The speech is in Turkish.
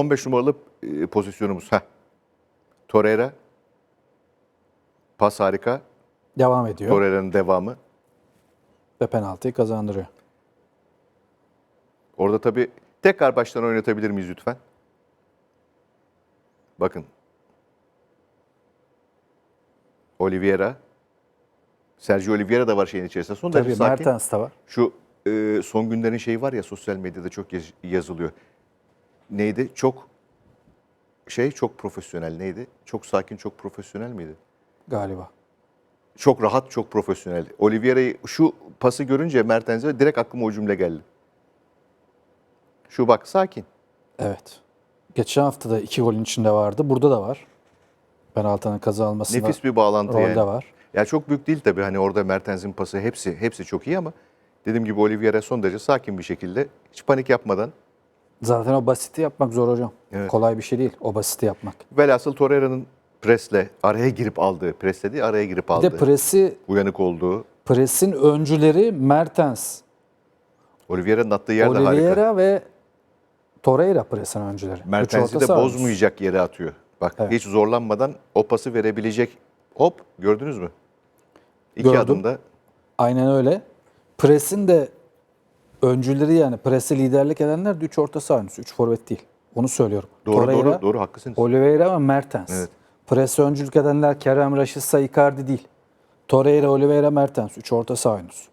15 numaralı e, pozisyonumuz. Heh. Torreira. Pas harika. Devam ediyor Torreira'nın devamı. ve penaltıyı kazandırıyor. Orada tabii tekrar baştan oynatabilir miyiz lütfen? Bakın. Oliveira. Sergio Oliveira da var şeyin içerisinde. Son derece Tabii sakin. Mertens de var. Şu e, son günlerin şeyi var ya sosyal medyada çok yaz- yazılıyor. Neydi? Çok şey çok profesyonel neydi? Çok sakin, çok profesyonel miydi? Galiba. Çok rahat, çok profesyonel. Oliveira'yı şu pası görünce Mertens'e direkt aklıma o cümle geldi. Şu bak sakin. Evet. Geçen hafta da iki golün içinde vardı. Burada da var. Penaltının kazanılmasında Nefis bir bağlantı rolde yani. var. Ya çok büyük değil tabii hani orada Mertens'in pası hepsi hepsi çok iyi ama dediğim gibi Oliveira son derece sakin bir şekilde hiç panik yapmadan Zaten o basiti yapmak zor hocam. Evet. Kolay bir şey değil o basiti yapmak. velhasıl Torreira'nın presle araya girip aldığı, presledi araya girip Bir aldığı, de presi uyanık olduğu, presin öncüleri Mertens, Oliveira'nın attığı yer de harika. Oliveira ve Torreira presin öncüleri. Mertens'i de bozmayacak yere atıyor. Bak Evet. hiç zorlanmadan o pası verebilecek. Hop gördünüz mü? İki Gördüm. adımda Aynen öyle. Presin de öncüleri yani presi liderlik edenler de 3 orta saha oyuncusu. 3 forvet değil. Onu söylüyorum. doğru Torreira, doğru doğru haklısınız. Oliveira ve Mertens. Evet. Pres öncülük edenler Kerem Raşitsa Icardi değil. Torreira, Oliveira, Mertens. 3 orta saha oyuncusu.